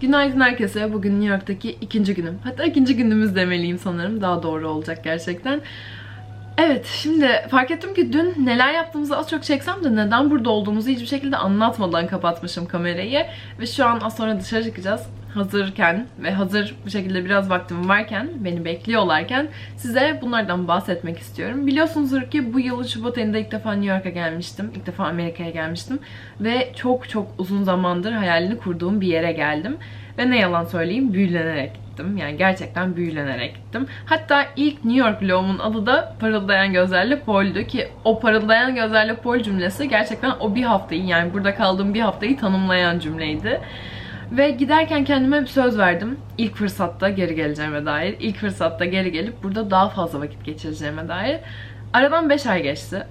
Günaydın herkese. Bugün New York'taki ikinci günüm. Hatta ikinci günümüz demeliyim sanırım. Daha doğru olacak gerçekten. Evet, şimdi fark ettim ki dün neler yaptığımızı az çok çeksem de neden burada olduğumuzu hiçbir şekilde anlatmadan kapatmışım kamerayı. Ve şu an az sonra dışarı çıkacağız. Hazırken ve hazır bu şekilde biraz vaktim varken, beni bekliyorlarken size bunlardan bahsetmek istiyorum. Biliyorsunuzdur ki bu yıl Şubat ayında ilk defa New York'a gelmiştim. İlk defa Amerika'ya gelmiştim. Ve çok çok uzun zamandır hayalini kurduğum bir yere geldim. Ve ne yalan söyleyeyim büyülenerek gittim. Yani gerçekten büyülenerek gittim. Hatta ilk New York vlogumun adı da Parıldayan Gözlerle Pol'dü ki o Parıldayan Gözlerle Pol cümlesi gerçekten o bir haftayı yani burada kaldığım bir haftayı tanımlayan cümleydi. Ve giderken kendime bir söz verdim. İlk fırsatta geri geleceğime dair. İlk fırsatta geri gelip burada daha fazla vakit geçireceğime dair. Aradan 5 ay geçti.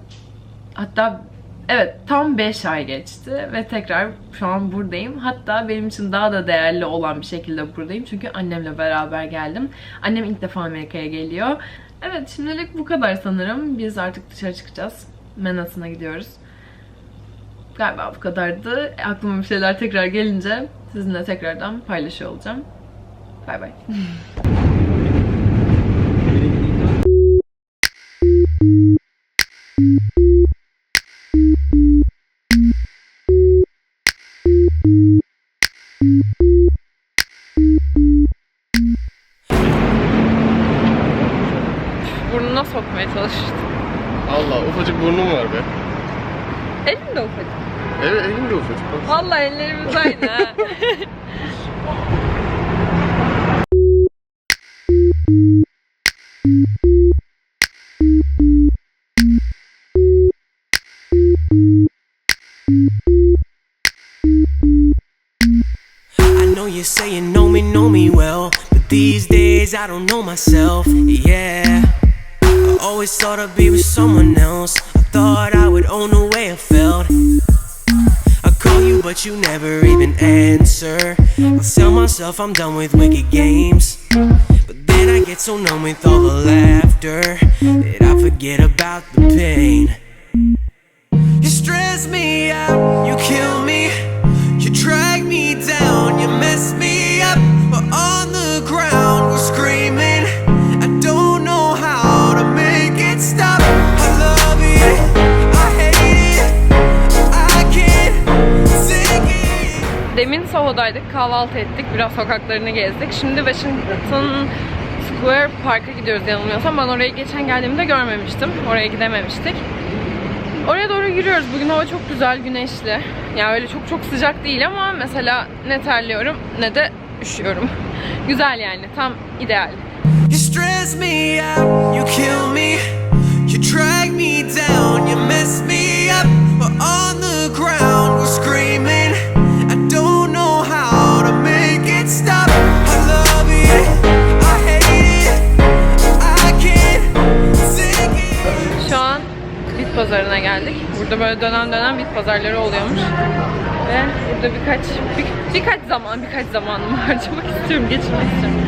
Hatta evet tam 5 ay geçti ve tekrar şu an buradayım. Hatta benim için daha da değerli olan bir şekilde buradayım. Çünkü annemle beraber geldim. Annem ilk defa Amerika'ya geliyor. Evet şimdilik bu kadar sanırım. Biz artık dışarı çıkacağız. Manhattan'a gidiyoruz. Galiba bu kadardı. Aklıma bir şeyler tekrar gelince sizinle tekrardan paylaşıyor olacağım. Bay bay. Burnuna sokmaya çalıştım. Allah ufacık burnum var be. Elim de ufacık. Evet elim de ufacık. bak. Vallahi ellerimiz aynı ha. I know you say you know me, know me well, but these days I don't know myself. Yeah, I always thought I'd be with someone else. I thought I would own the way I felt. But you never even answer. I tell myself I'm done with wicked games. But then I get so numb with all the laughter that I forget about the pain. You stress me out, you kill Soho'daydık, kahvaltı ettik, biraz sokaklarını gezdik. Şimdi Washington Square Park'a gidiyoruz yanılmıyorsam. Ben oraya geçen geldiğimde görmemiştim. Oraya gidememiştik. Oraya doğru yürüyoruz. Bugün hava çok güzel, güneşli. Yani öyle çok çok sıcak değil ama mesela ne terliyorum ne de üşüyorum. güzel yani, tam ideal. You stress me out, you kill me. You drag me Burada böyle dönem dönem bit pazarları oluyormuş. Ve burada birkaç bir, birkaç zaman birkaç zamanımı harcamak istiyorum, geçirmek istiyorum.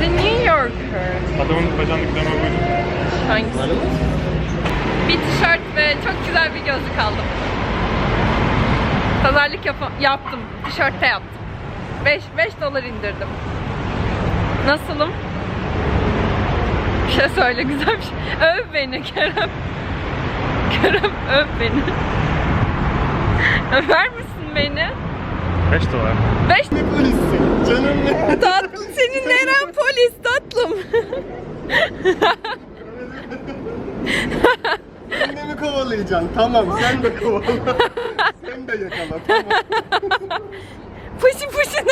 The New Yorker. Adamın bacağındakilerine buydu. Hangisi? Bir tişört ve çok güzel bir gözlük aldım. Pazarlık yap- yaptım. Tişörtte yaptım. 5 5 dolar indirdim. Nasılım? Bir şey söyle güzel bir şey. Öv beni Kerem. Kerem öv beni. Över misin beni? 5 dolar. 5 Ne polissin? Canım ne? tatlım senin neren polis tatlım. Sen de mi kovalayacaksın? Tamam sen de kovala. sen de yakala tamam. Pışı pışı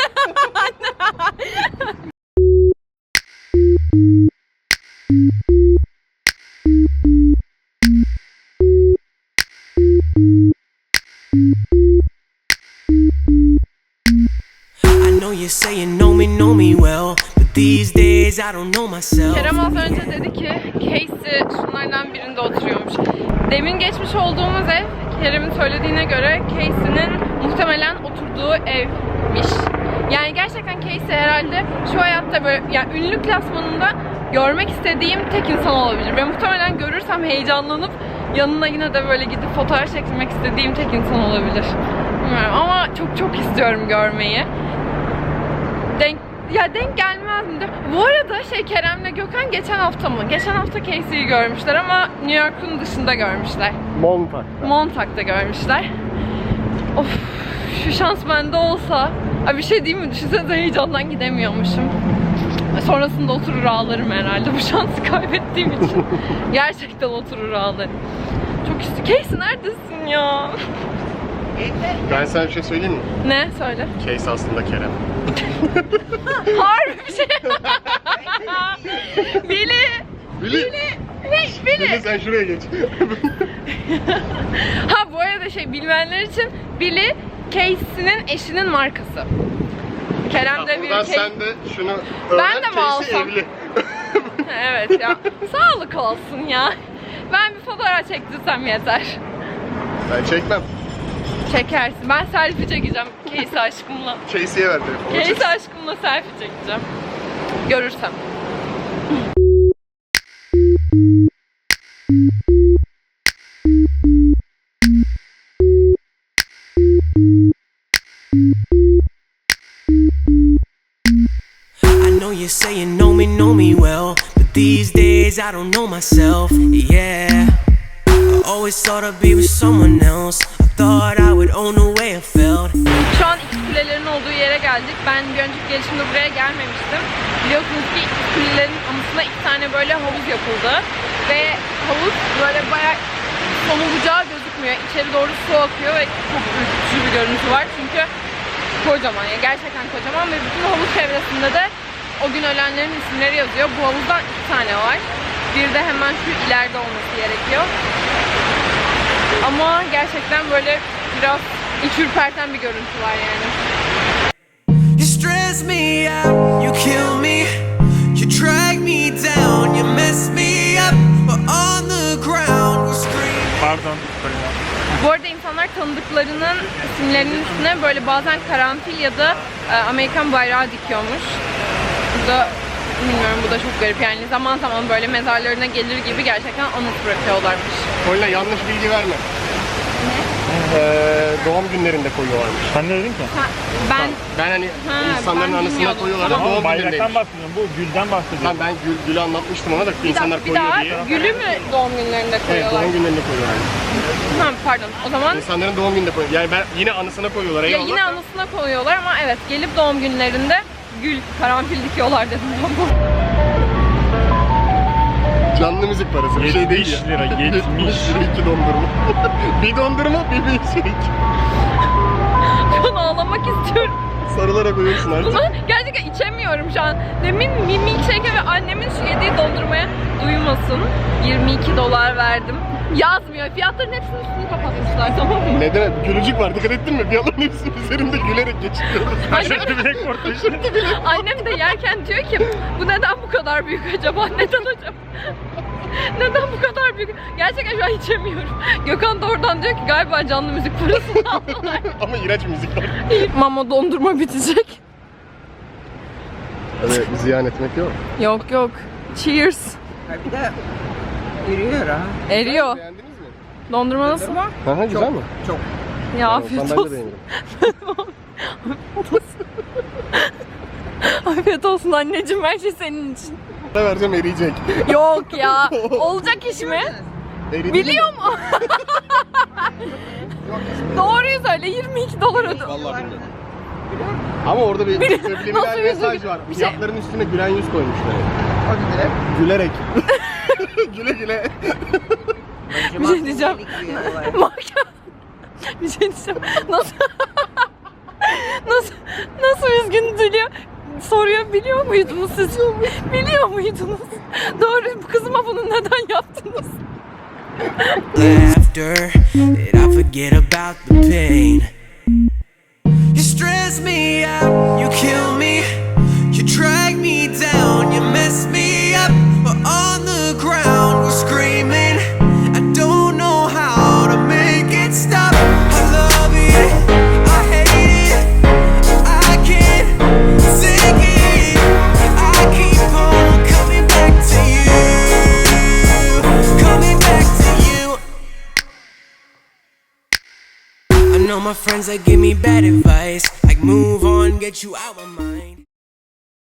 These days I don't know myself. Kerem az önce dedi ki Casey şunlardan birinde oturuyormuş. Demin geçmiş olduğumuz ev Kerem'in söylediğine göre Casey'nin muhtemelen oturduğu evmiş. Yani gerçekten Casey herhalde şu hayatta böyle yani ünlü klasmanında görmek istediğim tek insan olabilir. Ve muhtemelen görürsem heyecanlanıp yanına yine de böyle gidip fotoğraf çektirmek istediğim tek insan olabilir. Bilmiyorum ama çok çok istiyorum görmeyi. denk ya denk gelmez mi? Bu arada şey Kerem'le Gökhan geçen hafta mı? Geçen hafta Casey'yi görmüşler ama New York'un dışında görmüşler. Montak. Montauk'ta görmüşler. Of şu şans bende olsa. Ay bir şey diyeyim mi? Düşünsenize heyecandan gidemiyormuşum. Sonrasında oturur ağlarım herhalde bu şansı kaybettiğim için. Gerçekten oturur ağlarım. Çok istiyorum. Casey neredesin ya? Ben sana bir şey söyleyeyim mi? Ne? Söyle. Case aslında Kerem. Harbi bir şey. Billy. Billy. Hey Billy. Billy sen şuraya geç. Ha bu arada şey bilmeyenler için Billy Casey'nin eşinin markası. Kerem de bir Buradan Casey. sen de şunu Ben de mi Casey alsam? evli. evet ya. Sağlık olsun ya. Ben bir fotoğraf çektirsem yeter. Ben çekmem. Çekersin. Ben selfie çekeceğim Casey aşkımla. Casey'ye ver telefonu. Casey aşkımla selfie çekeceğim. Görürsem. Know you say know me, know me well. But these days I don't know myself, yeah. I always thought I'd be with someone else. I thought I would own the way I felt. Şu an iki kulelerin olduğu yere geldik. Ben bir önceki gelişimde buraya gelmemiştim. Biliyorsunuz ki iki kulelerin anısına iki tane böyle havuz yapıldı. Ve havuz böyle bayağı sonu bucağı gözükmüyor. İçeri doğru su akıyor ve çok ürkütücü bir görüntü var. Çünkü kocaman ya gerçekten kocaman ve bütün havuz çevresinde de o gün ölenlerin isimleri yazıyor. Bu havuzdan iki tane var. Bir de hemen şu ileride olması gerekiyor. Ama gerçekten böyle biraz iç ürperten bir görüntü var yani. You stress me out, you kill me. You drag me down, you mess me up. We're on the ground, we're screaming. Pardon. Bu arada insanlar tanıdıklarının isimlerinin üstüne böyle bazen karanfil ya da e, Amerikan bayrağı dikiyormuş. Bu da bilmiyorum bu da çok garip yani zaman zaman böyle mezarlarına gelir gibi gerçekten anıt bırakıyorlarmış. Koyla yanlış bilgi verme. Ee, doğum günlerinde koyuyorlarmış. Sen ne dedin ki? Ha, ben Ben hani Ha, insanların ben anısına bilmiyordum. koyuyorlar da Tamam, doğum Bayraktan günlerindeymiş. bahsediyorum. Bu gülden bahsediyorum. Lan ben gül, gülü anlatmıştım ona da bir insanlar dakika bir koyuyor daha diye. gülü mü doğum günlerinde Evet koyuyorlar? doğum günlerinde koyuyorlar. Ha, pardon o zaman İnsanların doğum gününde koyuyorlar. Yani ben yine anısına koyuyorlar. ya eyvallah. yine anısına koyuyorlar ama evet gelip doğum günlerinde gül, karanfil dikiyorlar dedim ben bu. Canlı müzik parası bir şey değil 70 ya. lira, 70. lira iki dondurma. bir dondurma bir milkshake. Şu an ağlamak istiyorum. Sarılarak uyursun artık. Bunu gerçekten içemiyorum şu an. Demin mi milkshake'e ve annemin şu yediği dondurmaya duymasın. 22 dolar verdim. Yazmıyor. Fiyatların hepsinin üstünü kapatmışlar tamam mı? Ne demek? Gülücük var dikkat ettin mi? Bir alanın hepsinin üzerinde gülerek geçiriyoruz. Bir rekor düştü. annem de yerken diyor ki bu neden bu kadar büyük acaba? Neden acaba? neden bu kadar büyük? Gerçekten şu an içemiyorum. Gökhan da oradan diyor ki galiba canlı müzik parasını aldılar. Ama iğrenç müzik var. Mama dondurma bitecek. Evet, ziyan etmek yok. Yok yok. Cheers. Bir de eriyor ha. Eriyor. Beğendiniz mi? Dondurma nasıl? Hı güzel mi? Çok. Ya Tamam, afiyet ben de olsun. Afiyet olsun anneciğim her şey senin için. Ne vereceğim eriyecek. Yok ya. Olacak iş mi? Eridi Biliyor mu? Doğruyu söyle 22 dolar öde. Vallahi bilmiyorum. Ama orada bir Nasıl subliminal yüzü- mesaj var. bir şey- Fiyatların üstüne gülen yüz koymuşlar. O giderek. Gülerek. güle. Bir şey diyeceğim. Marka. Bir şey diyeceğim. Nasıl? nasıl? Nasıl üzgün diliyor? Soruyor biliyor muydunuz siz? Biliyor muydunuz? Doğru kızıma bunu neden yaptınız? After that I forget about the pain. You stress me out, Know my friends that give me bad advice, like move on, get you out my mind.